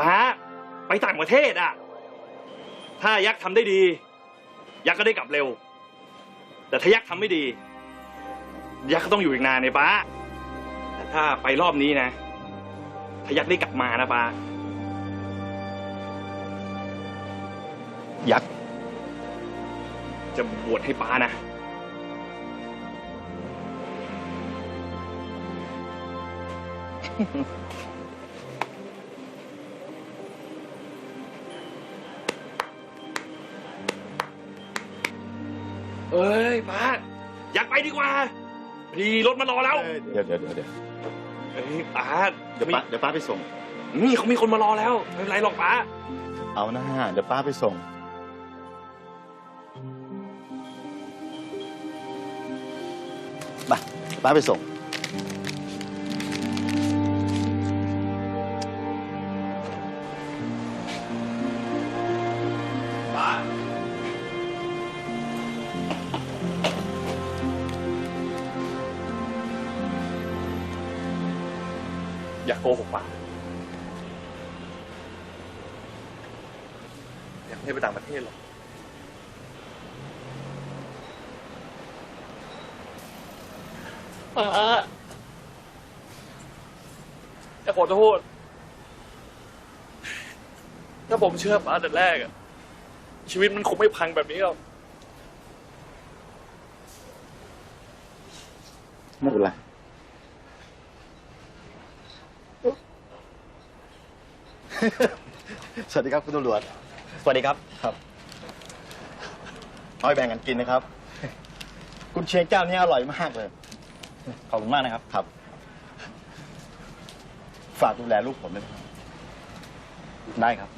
ฟ้าไปต่างประเทศอะ ถ้ายักษ์ทำได้ดี ยักษ์ก็ได้กลับเร็ว แต่ถ้ายักษ์ทำไม่ดี ยักษ์ก็ต้องอยู่อีกนานในป้า แต่ถ้าไปรอบนี้นะ ถ้ายักษ์ได้กลับมานะป้า ยักษ์จะบวชให้ป้านะ เอ้ยป้าอยากไปดีกว่าพอดีรถมารอแล้วเดี๋ยวเดี๋ยวเดี๋ยวเดี๋ยวเอ้ยป้าเดี๋ยวป้าเดี๋ยวป้าไปส่ง นี่เขามีคนมารอแล้วไม่เป็นไรหรอกป้า เอานะเดี๋ยวป้าไปส่งมาเดี๋ยวป้าไปส่ง อย่าโกหกป้าอยากให้ไปต่างประเทศหรอกป้าจะขอโทษถ้าผมเชื่อป้าแต่แรกอะชีวิตมันคงไม่พังแบบนี้หรอกไม่เป็นไร สวัสดีครับคุณตำรวจ สวัสดีครับ ครับน้อยแบ่งกันกินนะครับ คุณเชียงเจ้านี้อร่อยมากเลย ขอบคุณมากนะครับ ครับ ฝากดูแลลูกผมด้วยนะครับได้ครับ